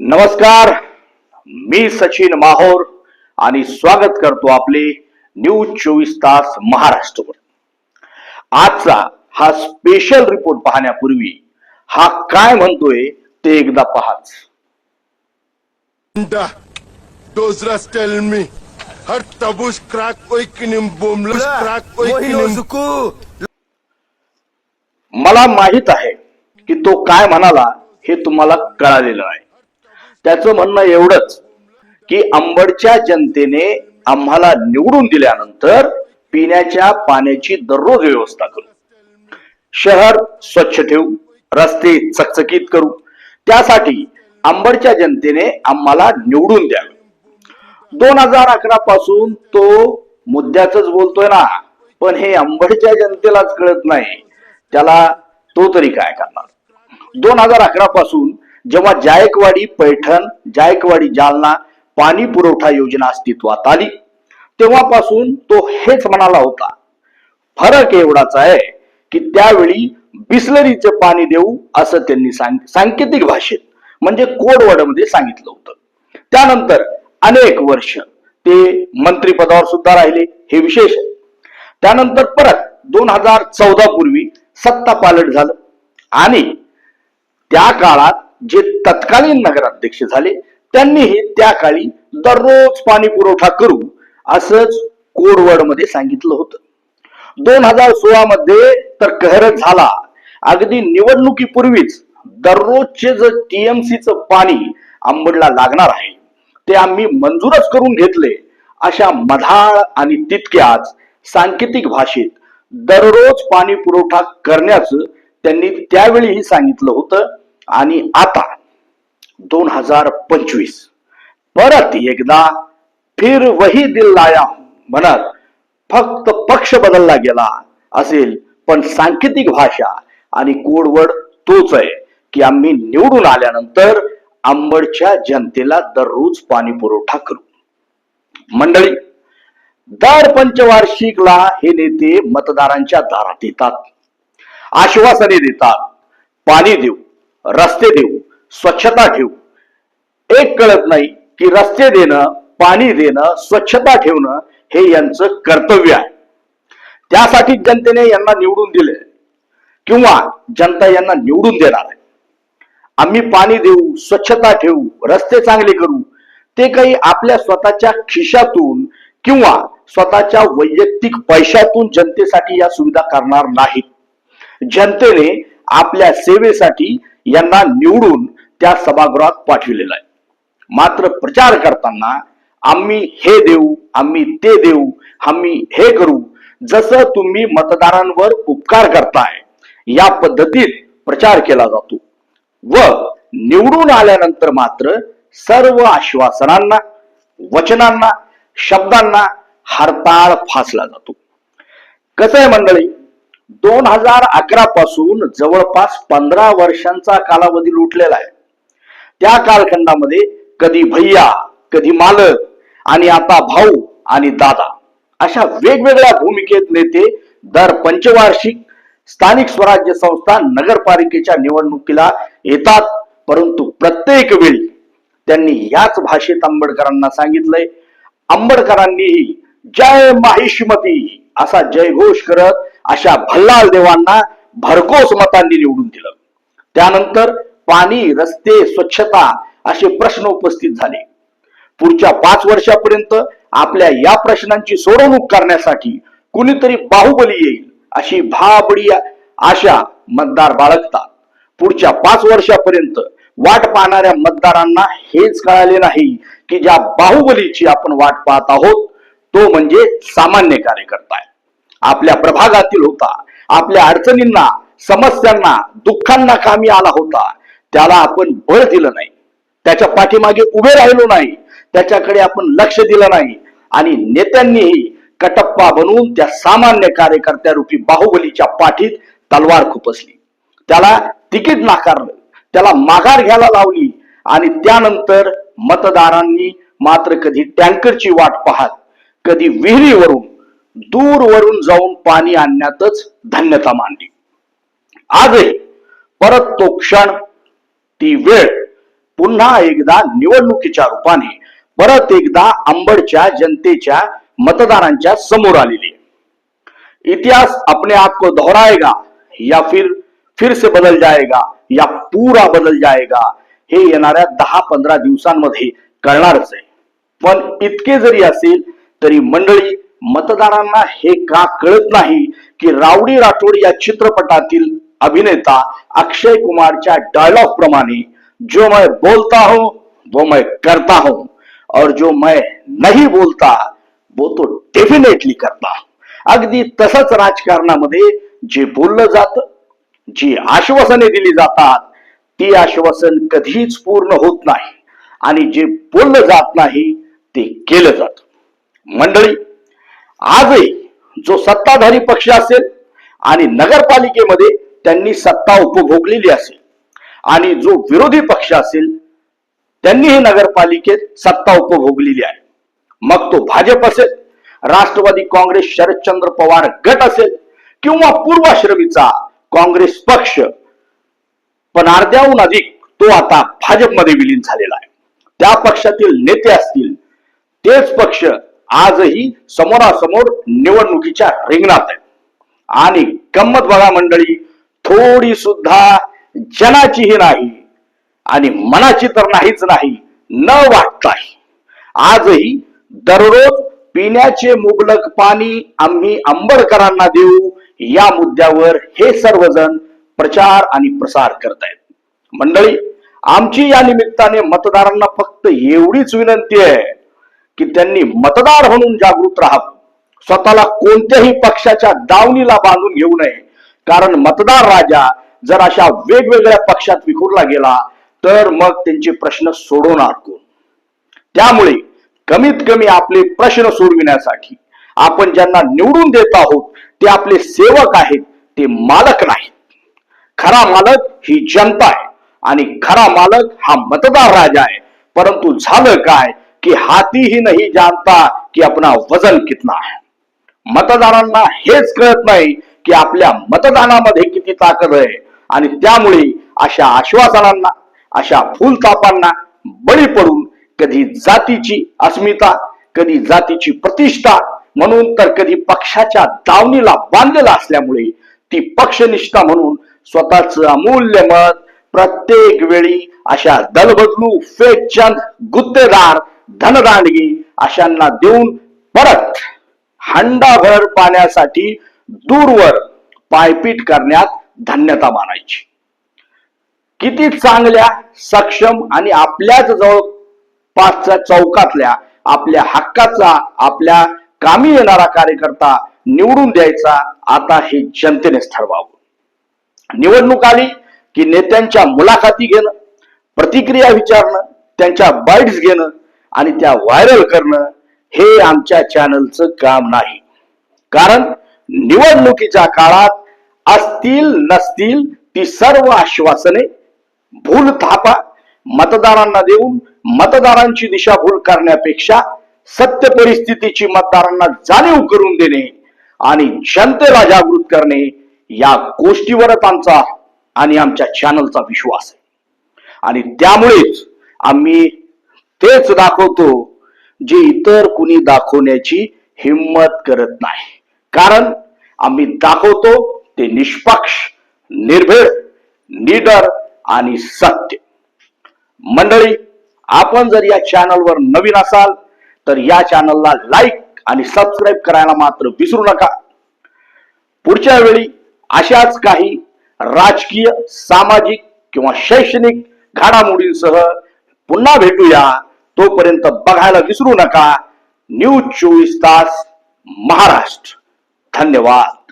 नमस्कार मी सचिन माहोर आणि स्वागत करतो आपले न्यूज चोवीस तास महाराष्ट्रवर. आजचा हा स्पेशल रिपोर्ट पाहण्यापूर्वी हा काय म्हणतोय ते एकदा पहाच. मला माहीत आहे की तो काय म्हणाला हे तुम्हाला कळालेलं आहे. त्याचं म्हणणं एवढंच की अंबडच्या जनतेने आम्हाला निवडून दिल्यानंतर पिण्याच्या पाण्याची दररोज व्यवस्था करू. शहर स्वच्छ ठेवू रस्ते चकचकीत करू. त्यासाठी अंबडच्या जनतेने आम्हाला निवडून द्यावे दोन हजार अकरा पासून तो मुद्द्याच बोलतोय ना पण हे अंबडच्या जनतेलाच कळत नाही. त्याला तो तरी काय करणार? दोन हजार अकरा पासून जेव्हा जायकवाडी पैठण जायकवाडी जालना पाणी पुरवठा योजना अस्तित्वात आली तेव्हापासून तो हेच म्हणाला होता फरक एवढाच आहे की त्यावेळी बिस्लरीचं पाणी देऊ असं त्यांनी सांग सांकेतिक भाषेत म्हणजे कोडवडमध्ये मध्ये सांगितलं होतं. त्यानंतर अनेक वर्ष ते मंत्रीपदावर सुद्धा राहिले हे विशेष आहे. त्यानंतर परत दोन हजार चौदा पूर्वी सत्ता पालट झालं आणि त्या काळात जे तत्कालीन नगराध्यक्ष झाले त्यांनीही त्या काळी दररोज पाणी पुरवठा करू असंच कोडवर्डमध्ये सांगितलं होतं. दोन हजार सोळा मध्ये तर कहरत झाला. अगदी निवडणुकीपूर्वीच दररोजचे जे टीएमसीचं पाणी आंबडला लागणार आहे ते आम्ही मंजूरच करून घेतले. अशा मधाळ आणि तितक्याच सांकेतिक भाषेत दररोज पाणी पुरवठा करण्याचं त्यांनी त्यावेळीही सांगितलं होतं. आणि आता दोन हजार पंचवीस. परत एकदा फिर वही दिल लाया म्हणत फक्त पक्ष बदलला गेला असेल पण सांकेतिक भाषा आणि कोडवड तोच आहे की आम्ही निवडून आल्यानंतर आंबडच्या जनतेला दररोज पाणी पुरवठा करू. मंडळी दर पंचवार्षिकला हे नेते मतदारांच्या दारात येतात आश्वासने देतात पाणी देऊ. रस्ते देऊ स्वच्छता ठेवू एक कळत नाही की रस्ते देणं पाणी देणं स्वच्छता ठेवणं हे यांचं कर्तव्य आहे. त्यासाठी जनतेने यांना निवडून दिले किंवा जनता यांना निवडून देणार आहे. आम्ही पाणी देऊ स्वच्छता ठेवू रस्ते चांगले करू ते काही आपल्या स्वतःच्या खिशातून किंवा स्वतःच्या वैयक्तिक पैशातून जनतेसाठी या सुविधा करणार नाहीत. जनतेने आपल्या सेवेसाठी यांना निवडून त्या सभागृहात पाठविलेलं आहे. मात्र प्रचार करताना आम्ही हे देऊ आम्ही ते देऊ आम्ही हे करू. जसं तुम्ही मतदारांवर उपकार करताय या पद्धतीत प्रचार केला जातो. व निवडून आल्यानंतर मात्र सर्व आश्वासनांना वचनांना शब्दांना हरताळ फासला जातो. कसं आहे मंडळी? दोन हजार अकरा पासून जवळपास पंधरा वर्षांचा कालावधी लुटलेला आहे. त्या कालखंडामध्ये कधी भैया कधी मालक आणि आता भाऊ आणि दादा अशा वेगवेगळ्या भूमिकेत नेते दर पंचवार्षिक स्थानिक स्वराज्य संस्था नगरपालिकेच्या निवडणुकीला येतात. परंतु प्रत्येक वेळी त्यांनी याच भाषेत आंबेडकरांना सांगितलंय. आंबेडकरांनीही जय माहिष्मती असा जयघोष करत अशा भल्लाल देवांना भरघोस मतांनी निवडून दिलं. त्यानंतर पाणी रस्ते स्वच्छता असे प्रश्न उपस्थित झाले. पुढच्या पाच वर्षापर्यंत आपल्या या प्रश्नांची सोडवणूक करण्यासाठी कुणीतरी बाहुबली येईल अशी भाबडी आशा मतदार बाळगतात. पुढच्या पाच वर्षापर्यंत वाट पाहणाऱ्या मतदारांना हेच कळाले नाही की ज्या बाहुबलीची आपण वाट पाहत आहोत तो म्हणजे सामान्य कार्यकर्ता आहे. आपल्या प्रभागातील होता. आपल्या अडचणींना समस्यांना दुःखांना कामी आला होता. त्याला आपण बळ दिलं नाही. त्याच्या पाठीमागे उभे राहिलो नाही. त्याच्याकडे आपण लक्ष दिलं नाही. आणि नेत्यांनीही कटप्पा बनवून त्या सामान्य कार्यकर्त्या रूपी बाहुबलीच्या पाठीत तलवार खुपसली. त्याला तिकीट नाकारलं. त्याला माघार घ्यायला लावली. आणि त्यानंतर मतदारांनी मात्र कधी टँकरची वाट पाहत कधी विहिरीवरून दूरवरून जाऊन पाणी आणण्यातच धन्यता मानली आजही परत तो क्षण ती वेळ पुन्हा एकदा निवडणुकीच्या रूपाने परत एकदा अंबडच्या जनतेच्या मतदारांच्या समोर आलेली. इतिहास अपने आप को दोहराएगा या फिर फिर से बदल जाएगा या पूरा बदल जाएगा हे येणाऱ्या दहा पंधरा दिवसांमध्ये कळणारच आहे. पण इतके जरी असेल तरी मंडळी मतदारांना हे का कळत नाही की रावडी राठोड या चित्रपटातील अभिनेता अक्षय कुमारच्या डायलॉग प्रमाणे जो मैं बोलता हूं वो मैं करता हूं. और जो मैं नहीं बोलता वो तो डेफिनेटली करता अगदी तसंच राजकारणामध्ये जे बोललं जात जी आश्वासने दिली जातात ती आश्वासन कधीच पूर्ण होत नाही. आणि जे बोललं जात नाही ते केलं जात. मंडळी आजही जो सत्ताधारी पक्ष असेल आणि नगरपालिकेमध्ये त्यांनी सत्ता उपभोगलेली असेल आणि जो विरोधी पक्ष असेल त्यांनीही नगरपालिकेत सत्ता उपभोगलेली आहे. मग तो भाजप असेल राष्ट्रवादी काँग्रेस शरदचंद्र पवार गट असेल किंवा पूर्वाश्रमीचा काँग्रेस पक्ष पण अर्ध्याहून अधिक तो आता भाजपमध्ये विलीन झालेला आहे. त्या पक्षातील नेते असतील तेच पक्ष आजही समोरासमोर निवडणुकीच्या रिंगणात आहे आणि गंमत बघा मंडळी थोडी सुद्धा जनाचीही नाही आणि मनाची तर नाहीच नाही न वाटताही. आजही दररोज पिण्याचे मुबलक पाणी आम्ही आंबडकरांना देऊ या मुद्द्यावर हे सर्वजण प्रचार आणि प्रसार करतायत. मंडळी आमची या निमित्ताने मतदारांना फक्त एवढीच विनंती आहे की त्यांनी मतदार म्हणून जागृत राहावं. स्वतःला कोणत्याही पक्षाच्या दावणीला बांधून घेऊ नये. कारण मतदार राजा जर अशा वेगवेगळ्या पक्षात विखुरला गेला तर मग त्यांचे प्रश्न सोडवणार कोण? त्यामुळे कमीत कमी आपले प्रश्न सोडविण्यासाठी आपण ज्यांना निवडून देत आहोत ते आपले सेवक आहेत ते मालक नाहीत. खरा मालक ही जनता आहे आणि खरा मालक हा मतदार राजा आहे. परंतु झालं काय? की हाती ही नाही जानता की अपना वजन कितना है. मतदारांना हेच कळत नाही की आपल्या मतदानामध्ये किती ताकद आहे. आणि त्यामुळे अशा आश्वासनांना अशा फुलतापांना बळी पडून कधी जातीची अस्मिता कधी जातीची प्रतिष्ठा म्हणून तर कधी पक्षाच्या दावणीला बांधलेला असल्यामुळे ती पक्षनिष्ठा म्हणून स्वतःच अमूल्य मत प्रत्येक वेळी अशा दलबदलू फेकचंद गुत्तेदार धनदांडगी अशांना देऊन परत हंडाभर पाण्यासाठी दूरवर पायपीट करण्यात धन्यता मानायची. किती चांगल्या सक्षम आणि आपल्याच जवळपासच्या चौकातल्या आपल्या हक्काचा आपल्या कामी येणारा कार्यकर्ता निवडून द्यायचा आता हे जनतेनेच ठरवावं. निवडणूक आली की नेत्यांच्या मुलाखती घेणं प्रतिक्रिया विचारणं त्यांच्या बाईट्स घेणं आणि त्या व्हायरल करणं हे आमच्या चॅनलचं काम नाही. कारण निवडणुकीच्या काळात असतील नसतील ती सर्व आश्वासने भूल थापा मतदारांना देऊन मतदारांची दिशाभूल करण्यापेक्षा सत्य परिस्थितीची मतदारांना जाणीव करून देणे आणि जनतेला जागृत करणे या गोष्टीवरच आमचा आणि आमच्या चॅनलचा विश्वास आहे. आणि त्यामुळेच आम्ही तेच दाखवतो जे इतर कुणी दाखवण्याची हिंमत करत नाही. कारण आम्ही दाखवतो ते निष्पक्ष निर्भीड निडर आणि सत्य. मंडळी आपण जर या चॅनलवर नवीन असाल तर या चॅनलला लाईक आणि सबस्क्राईब करायला मात्र विसरू नका. पुढच्या वेळी अशाच काही राजकीय सामाजिक किंवा शैक्षणिक घडामोडींसह पुन्हा भेटूया. तोपर्यंत बघायला विसरू नका. न्यूज चोवीस तास महाराष्ट्र. धन्यवाद.